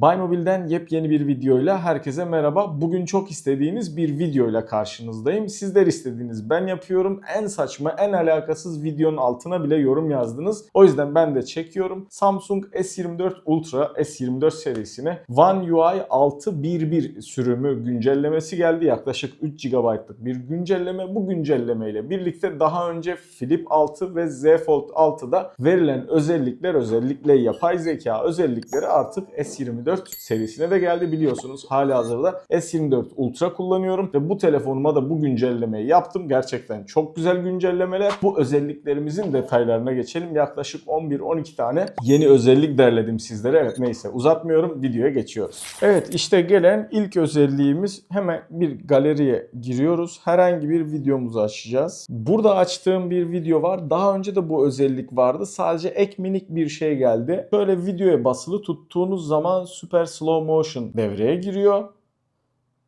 Buymobile'den yepyeni bir videoyla herkese merhaba. Bugün çok istediğiniz bir videoyla karşınızdayım. Sizler istediğiniz ben yapıyorum. En saçma, en alakasız videonun altına bile yorum yazdınız. O yüzden ben de çekiyorum. Samsung S24 Ultra S24 serisine One UI 6.1.1 sürümü güncellemesi geldi. Yaklaşık 3 GB'lık bir güncelleme. Bu güncellemeyle birlikte daha önce Flip 6 ve Z Fold 6'da verilen özellikler özellikle yapay zeka özellikleri artık S24 serisine de geldi biliyorsunuz. Hali hazırda S24 Ultra kullanıyorum ve bu telefonuma da bu güncellemeyi yaptım. Gerçekten çok güzel güncellemeler. Bu özelliklerimizin detaylarına geçelim. Yaklaşık 11-12 tane yeni özellik derledim sizlere. Evet neyse uzatmıyorum videoya geçiyoruz. Evet işte gelen ilk özelliğimiz hemen bir galeriye giriyoruz. Herhangi bir videomuzu açacağız. Burada açtığım bir video var. Daha önce de bu özellik vardı. Sadece ek minik bir şey geldi. Böyle videoya basılı tuttuğunuz zaman Super Slow Motion devreye giriyor.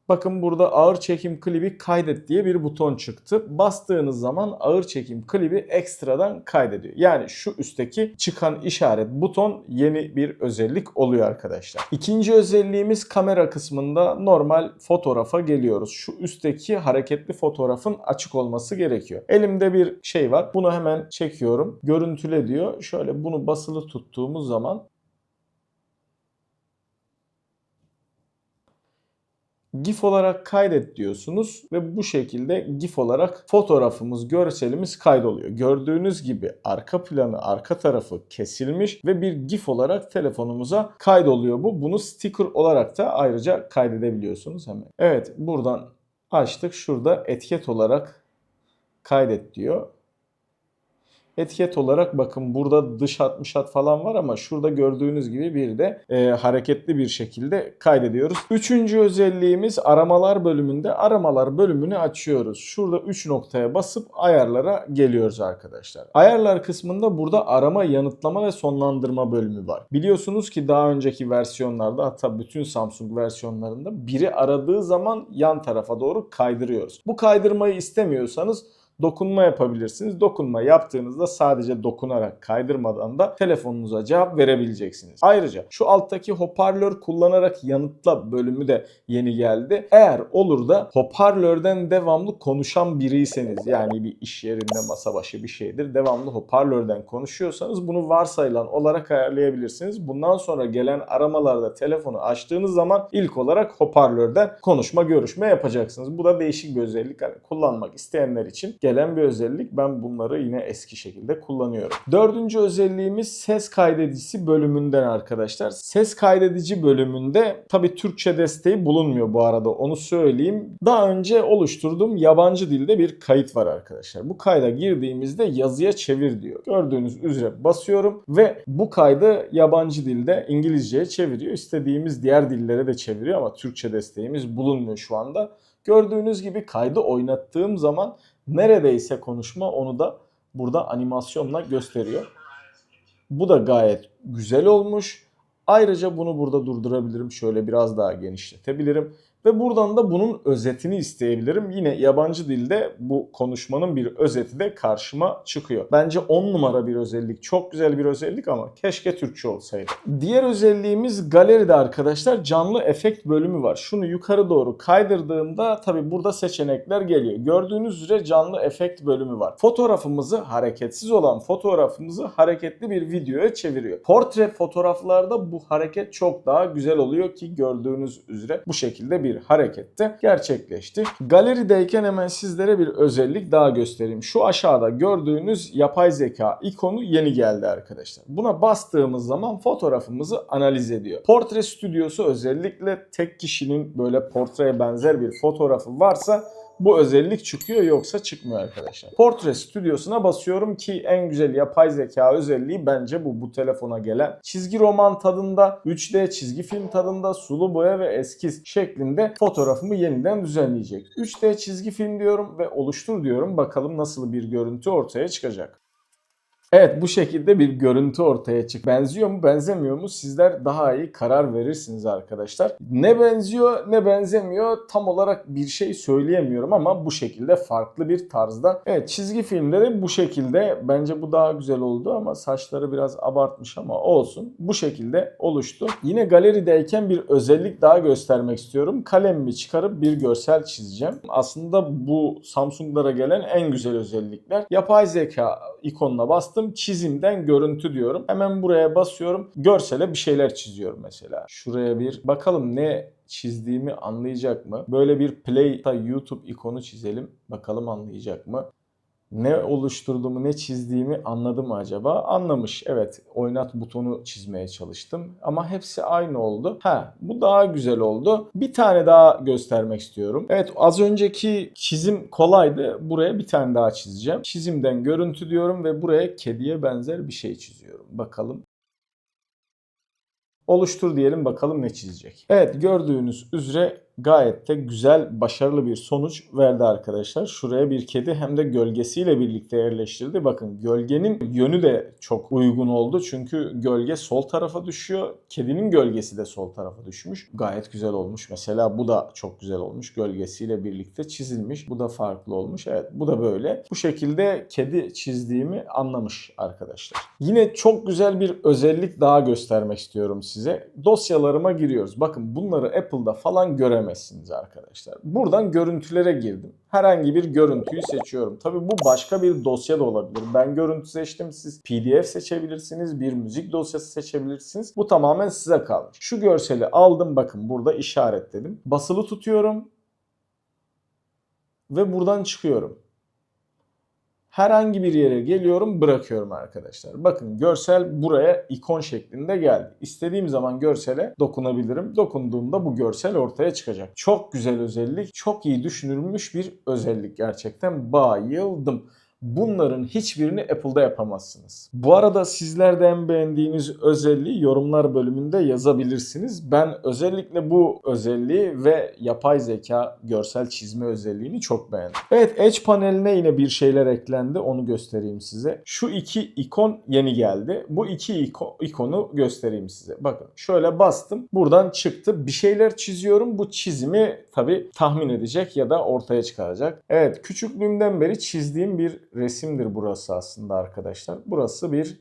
Bakın burada ağır çekim klibi kaydet diye bir buton çıktı. Bastığınız zaman ağır çekim klibi ekstradan kaydediyor. Yani şu üstteki çıkan işaret buton yeni bir özellik oluyor arkadaşlar. İkinci özelliğimiz kamera kısmında normal fotoğrafa geliyoruz. Şu üstteki hareketli fotoğrafın açık olması gerekiyor. Elimde bir şey var. Bunu hemen çekiyorum. Görüntüle diyor. Şöyle bunu basılı tuttuğumuz zaman GIF olarak kaydet diyorsunuz ve bu şekilde GIF olarak fotoğrafımız, görselimiz kaydoluyor. Gördüğünüz gibi arka planı, arka tarafı kesilmiş ve bir GIF olarak telefonumuza kaydoluyor bu. Bunu sticker olarak da ayrıca kaydedebiliyorsunuz hemen. Evet buradan açtık. Şurada etiket olarak kaydet diyor. Etiket olarak bakın burada dış hat mış hat falan var ama şurada gördüğünüz gibi bir de e, hareketli bir şekilde kaydediyoruz. Üçüncü özelliğimiz aramalar bölümünde aramalar bölümünü açıyoruz. Şurada 3 noktaya basıp ayarlara geliyoruz arkadaşlar. Ayarlar kısmında burada arama, yanıtlama ve sonlandırma bölümü var. Biliyorsunuz ki daha önceki versiyonlarda hatta bütün Samsung versiyonlarında biri aradığı zaman yan tarafa doğru kaydırıyoruz. Bu kaydırmayı istemiyorsanız dokunma yapabilirsiniz. Dokunma yaptığınızda sadece dokunarak kaydırmadan da telefonunuza cevap verebileceksiniz. Ayrıca şu alttaki hoparlör kullanarak yanıtla bölümü de yeni geldi. Eğer olur da hoparlörden devamlı konuşan biriyseniz yani bir iş yerinde masa başı bir şeydir. Devamlı hoparlörden konuşuyorsanız bunu varsayılan olarak ayarlayabilirsiniz. Bundan sonra gelen aramalarda telefonu açtığınız zaman ilk olarak hoparlörden konuşma görüşme yapacaksınız. Bu da değişik bir özellik. Hani kullanmak isteyenler için gelen bir özellik. Ben bunları yine eski şekilde kullanıyorum. Dördüncü özelliğimiz ses kaydedicisi bölümünden arkadaşlar. Ses kaydedici bölümünde tabi Türkçe desteği bulunmuyor bu arada onu söyleyeyim. Daha önce oluşturduğum yabancı dilde bir kayıt var arkadaşlar. Bu kayda girdiğimizde yazıya çevir diyor. Gördüğünüz üzere basıyorum ve bu kaydı yabancı dilde İngilizceye çeviriyor. İstediğimiz diğer dillere de çeviriyor ama Türkçe desteğimiz bulunmuyor şu anda. Gördüğünüz gibi kaydı oynattığım zaman neredeyse konuşma onu da burada animasyonla gösteriyor. Bu da gayet güzel olmuş. Ayrıca bunu burada durdurabilirim. Şöyle biraz daha genişletebilirim. Ve buradan da bunun özetini isteyebilirim. Yine yabancı dilde bu konuşmanın bir özeti de karşıma çıkıyor. Bence 10 numara bir özellik. Çok güzel bir özellik ama keşke Türkçe olsaydı. Diğer özelliğimiz galeride arkadaşlar canlı efekt bölümü var. Şunu yukarı doğru kaydırdığımda tabi burada seçenekler geliyor. Gördüğünüz üzere canlı efekt bölümü var. Fotoğrafımızı hareketsiz olan fotoğrafımızı hareketli bir videoya çeviriyor. Portre fotoğraflarda bu hareket çok daha güzel oluyor ki gördüğünüz üzere bu şekilde bir harekette gerçekleşti. Galerideyken hemen sizlere bir özellik daha göstereyim. Şu aşağıda gördüğünüz yapay zeka ikonu yeni geldi arkadaşlar. Buna bastığımız zaman fotoğrafımızı analiz ediyor. Portre stüdyosu özellikle tek kişinin böyle portreye benzer bir fotoğrafı varsa bu özellik çıkıyor yoksa çıkmıyor arkadaşlar. Portre stüdyosuna basıyorum ki en güzel yapay zeka özelliği bence bu bu telefona gelen. Çizgi roman tadında, 3D çizgi film tadında, sulu boya ve eskiz şeklinde fotoğrafımı yeniden düzenleyecek. 3D çizgi film diyorum ve oluştur diyorum. Bakalım nasıl bir görüntü ortaya çıkacak. Evet bu şekilde bir görüntü ortaya çık. Benziyor mu benzemiyor mu sizler daha iyi karar verirsiniz arkadaşlar. Ne benziyor ne benzemiyor tam olarak bir şey söyleyemiyorum ama bu şekilde farklı bir tarzda. Evet çizgi filmde de bu şekilde bence bu daha güzel oldu ama saçları biraz abartmış ama olsun. Bu şekilde oluştu. Yine galerideyken bir özellik daha göstermek istiyorum. Kalemimi çıkarıp bir görsel çizeceğim. Aslında bu Samsung'lara gelen en güzel özellikler. Yapay zeka ikonuna bastım. Çizimden görüntü diyorum. Hemen buraya basıyorum. Görsele bir şeyler çiziyorum mesela. Şuraya bir bakalım ne çizdiğimi anlayacak mı? Böyle bir play YouTube ikonu çizelim. Bakalım anlayacak mı? Ne oluşturduğumu, ne çizdiğimi anladı mı acaba? Anlamış. Evet, oynat butonu çizmeye çalıştım. Ama hepsi aynı oldu. Ha, bu daha güzel oldu. Bir tane daha göstermek istiyorum. Evet, az önceki çizim kolaydı. Buraya bir tane daha çizeceğim. Çizimden görüntü diyorum ve buraya kediye benzer bir şey çiziyorum. Bakalım. Oluştur diyelim bakalım ne çizecek. Evet gördüğünüz üzere gayet de güzel, başarılı bir sonuç verdi arkadaşlar. Şuraya bir kedi hem de gölgesiyle birlikte yerleştirdi. Bakın gölgenin yönü de çok uygun oldu. Çünkü gölge sol tarafa düşüyor. Kedinin gölgesi de sol tarafa düşmüş. Gayet güzel olmuş. Mesela bu da çok güzel olmuş. Gölgesiyle birlikte çizilmiş. Bu da farklı olmuş. Evet bu da böyle. Bu şekilde kedi çizdiğimi anlamış arkadaşlar. Yine çok güzel bir özellik daha göstermek istiyorum size. Dosyalarıma giriyoruz. Bakın bunları Apple'da falan göremezsiniz arkadaşlar. Buradan görüntülere girdim. Herhangi bir görüntüyü seçiyorum. Tabi bu başka bir dosya da olabilir. Ben görüntü seçtim. Siz PDF seçebilirsiniz. Bir müzik dosyası seçebilirsiniz. Bu tamamen size kalmış. Şu görseli aldım. Bakın burada işaretledim. Basılı tutuyorum. Ve buradan çıkıyorum herhangi bir yere geliyorum bırakıyorum arkadaşlar. Bakın görsel buraya ikon şeklinde geldi. İstediğim zaman görsele dokunabilirim. Dokunduğumda bu görsel ortaya çıkacak. Çok güzel özellik. Çok iyi düşünülmüş bir özellik gerçekten. Bayıldım. Bunların hiçbirini Apple'da yapamazsınız. Bu arada sizler de en beğendiğiniz özelliği yorumlar bölümünde yazabilirsiniz. Ben özellikle bu özelliği ve yapay zeka görsel çizme özelliğini çok beğendim. Evet Edge paneline yine bir şeyler eklendi. Onu göstereyim size. Şu iki ikon yeni geldi. Bu iki iko- ikonu göstereyim size. Bakın şöyle bastım. Buradan çıktı. Bir şeyler çiziyorum. Bu çizimi tabi tahmin edecek ya da ortaya çıkaracak. Evet küçüklüğümden beri çizdiğim bir resimdir burası aslında arkadaşlar. Burası bir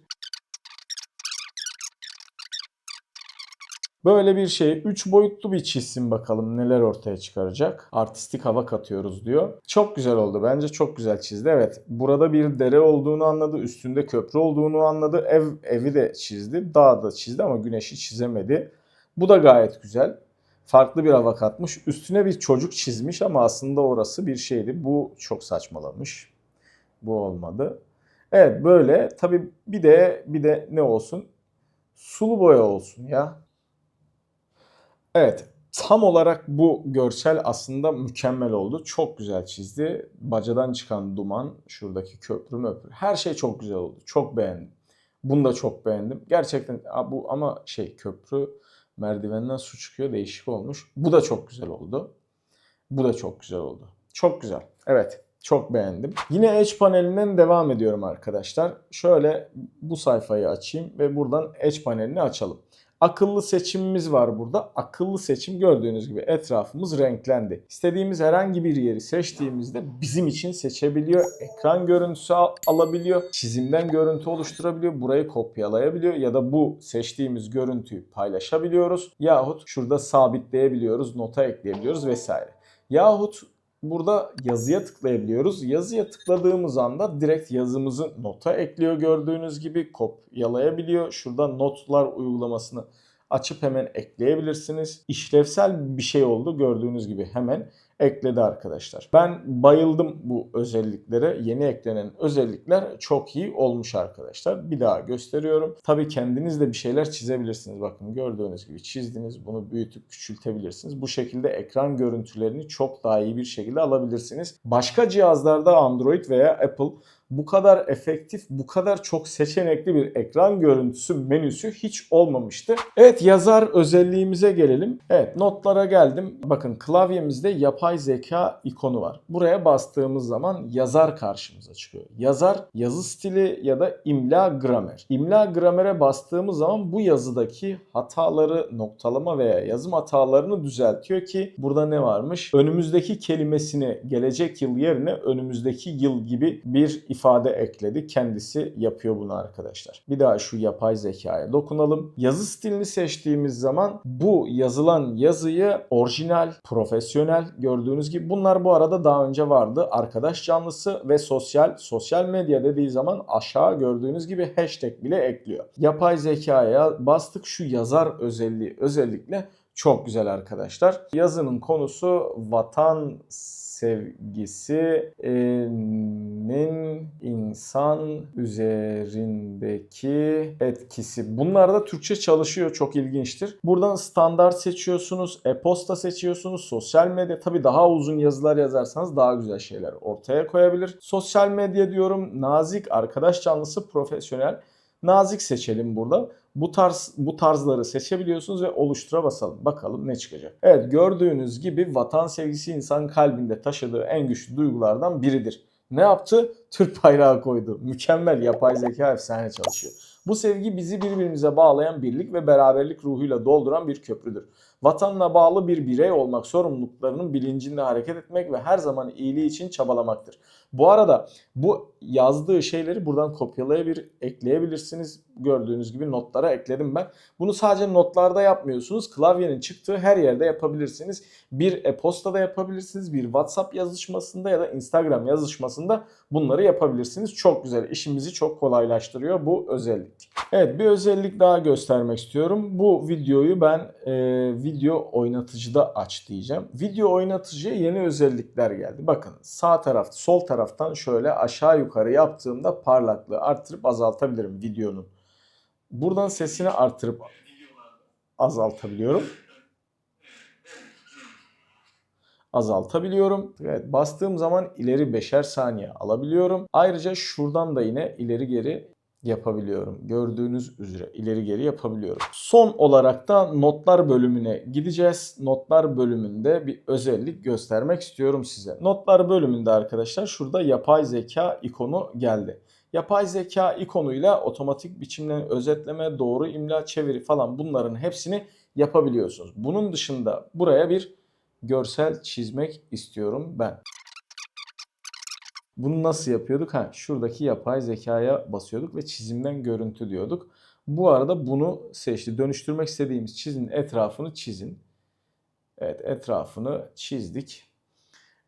Böyle bir şey 3 boyutlu bir çizsin bakalım neler ortaya çıkaracak. Artistik hava katıyoruz diyor. Çok güzel oldu. Bence çok güzel çizdi. Evet burada bir dere olduğunu anladı. Üstünde köprü olduğunu anladı. Ev evi de çizdi. Dağ da çizdi ama güneşi çizemedi. Bu da gayet güzel. Farklı bir hava katmış. Üstüne bir çocuk çizmiş ama aslında orası bir şeydi. Bu çok saçmalamış. Bu olmadı. Evet böyle. Tabi bir de bir de ne olsun? Sulu boya olsun ya. Evet. Tam olarak bu görsel aslında mükemmel oldu. Çok güzel çizdi. Bacadan çıkan duman, şuradaki köprü möprü. Her şey çok güzel oldu. Çok beğendim. Bunu da çok beğendim. Gerçekten bu ama şey köprü merdivenden su çıkıyor değişik olmuş. Bu da çok güzel oldu. Bu da çok güzel oldu. Çok güzel. Evet. Çok beğendim. Yine Edge panelinden devam ediyorum arkadaşlar. Şöyle bu sayfayı açayım ve buradan Edge panelini açalım. Akıllı seçimimiz var burada. Akıllı seçim gördüğünüz gibi etrafımız renklendi. İstediğimiz herhangi bir yeri seçtiğimizde bizim için seçebiliyor. Ekran görüntüsü al- alabiliyor. Çizimden görüntü oluşturabiliyor. Burayı kopyalayabiliyor ya da bu seçtiğimiz görüntüyü paylaşabiliyoruz. Yahut şurada sabitleyebiliyoruz, nota ekleyebiliyoruz vesaire. Yahut burada yazıya tıklayabiliyoruz. Yazıya tıkladığımız anda direkt yazımızı nota ekliyor gördüğünüz gibi kopyalayabiliyor. Şurada notlar uygulamasını açıp hemen ekleyebilirsiniz. İşlevsel bir şey oldu gördüğünüz gibi hemen ekledi arkadaşlar. Ben bayıldım bu özelliklere. Yeni eklenen özellikler çok iyi olmuş arkadaşlar. Bir daha gösteriyorum. Tabii kendiniz de bir şeyler çizebilirsiniz. Bakın gördüğünüz gibi çizdiniz. Bunu büyütüp küçültebilirsiniz. Bu şekilde ekran görüntülerini çok daha iyi bir şekilde alabilirsiniz. Başka cihazlarda Android veya Apple bu kadar efektif, bu kadar çok seçenekli bir ekran görüntüsü menüsü hiç olmamıştı. Evet yazar özelliğimize gelelim. Evet notlara geldim. Bakın klavyemizde yapay yapay zeka ikonu var. Buraya bastığımız zaman yazar karşımıza çıkıyor. Yazar yazı stili ya da imla gramer. İmla gramere bastığımız zaman bu yazıdaki hataları, noktalama veya yazım hatalarını düzeltiyor ki burada ne varmış? Önümüzdeki kelimesini gelecek yıl yerine önümüzdeki yıl gibi bir ifade ekledi. Kendisi yapıyor bunu arkadaşlar. Bir daha şu yapay zekaya dokunalım. Yazı stilini seçtiğimiz zaman bu yazılan yazıyı orijinal, profesyonel gördüğünüz gibi bunlar bu arada daha önce vardı. Arkadaş canlısı ve sosyal, sosyal medya dediği zaman aşağı gördüğünüz gibi hashtag bile ekliyor. Yapay zekaya bastık şu yazar özelliği özellikle çok güzel arkadaşlar. Yazının konusu vatan sevgisinin insan üzerindeki etkisi. Bunlar da Türkçe çalışıyor. Çok ilginçtir. Buradan standart seçiyorsunuz, e-posta seçiyorsunuz, sosyal medya. Tabi daha uzun yazılar yazarsanız daha güzel şeyler ortaya koyabilir. Sosyal medya diyorum. Nazik, arkadaş canlısı, profesyonel. Nazik seçelim burada. Bu tarz bu tarzları seçebiliyorsunuz ve oluştura basalım. Bakalım ne çıkacak. Evet gördüğünüz gibi vatan sevgisi insan kalbinde taşıdığı en güçlü duygulardan biridir. Ne yaptı? Türk bayrağı koydu. Mükemmel yapay zeka efsane çalışıyor. Bu sevgi bizi birbirimize bağlayan birlik ve beraberlik ruhuyla dolduran bir köprüdür. Vatanla bağlı bir birey olmak, sorumluluklarının bilincinde hareket etmek ve her zaman iyiliği için çabalamaktır. Bu arada bu yazdığı şeyleri buradan kopyalayabilir, ekleyebilirsiniz. Gördüğünüz gibi notlara ekledim ben. Bunu sadece notlarda yapmıyorsunuz. Klavyenin çıktığı her yerde yapabilirsiniz. Bir e-postada yapabilirsiniz. Bir WhatsApp yazışmasında ya da Instagram yazışmasında bunları yapabilirsiniz. Çok güzel. İşimizi çok kolaylaştırıyor bu özellik. Evet bir özellik daha göstermek istiyorum. Bu videoyu ben e, video oynatıcıda aç diyeceğim. Video oynatıcıya yeni özellikler geldi. Bakın sağ taraf, sol taraftan şöyle aşağı yukarı yaptığımda parlaklığı artırıp azaltabilirim videonun. Buradan sesini artırıp azaltabiliyorum. azaltabiliyorum. Evet bastığım zaman ileri beşer saniye alabiliyorum. Ayrıca şuradan da yine ileri geri yapabiliyorum. Gördüğünüz üzere ileri geri yapabiliyorum. Son olarak da notlar bölümüne gideceğiz. Notlar bölümünde bir özellik göstermek istiyorum size. Notlar bölümünde arkadaşlar şurada yapay zeka ikonu geldi. Yapay zeka ikonuyla otomatik biçimde özetleme, doğru imla, çeviri falan bunların hepsini yapabiliyorsunuz. Bunun dışında buraya bir görsel çizmek istiyorum ben. Bunu nasıl yapıyorduk? Ha, şuradaki yapay zekaya basıyorduk ve çizimden görüntü diyorduk. Bu arada bunu seçti. Dönüştürmek istediğimiz çizinin etrafını çizin. Evet etrafını çizdik.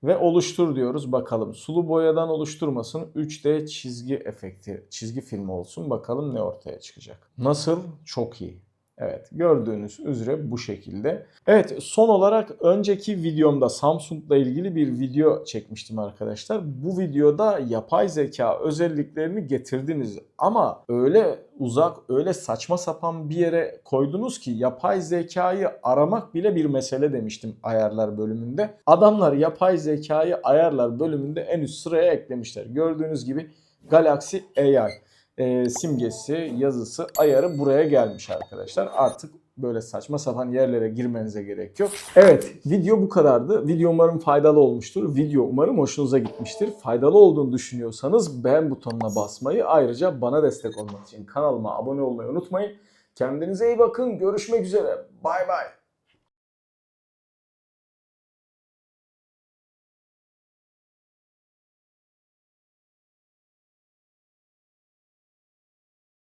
Ve oluştur diyoruz bakalım. Sulu boyadan oluşturmasın. 3D çizgi efekti, çizgi filmi olsun. Bakalım ne ortaya çıkacak. Nasıl? Çok iyi. Evet gördüğünüz üzere bu şekilde. Evet son olarak önceki videomda Samsung'la ilgili bir video çekmiştim arkadaşlar. Bu videoda yapay zeka özelliklerini getirdiniz ama öyle uzak öyle saçma sapan bir yere koydunuz ki yapay zekayı aramak bile bir mesele demiştim ayarlar bölümünde. Adamlar yapay zekayı ayarlar bölümünde en üst sıraya eklemişler. Gördüğünüz gibi Galaxy AI e, simgesi, yazısı, ayarı buraya gelmiş arkadaşlar. Artık böyle saçma sapan yerlere girmenize gerek yok. Evet video bu kadardı. Video umarım faydalı olmuştur. Video umarım hoşunuza gitmiştir. Faydalı olduğunu düşünüyorsanız beğen butonuna basmayı ayrıca bana destek olmak için kanalıma abone olmayı unutmayın. Kendinize iyi bakın. Görüşmek üzere. Bay bay.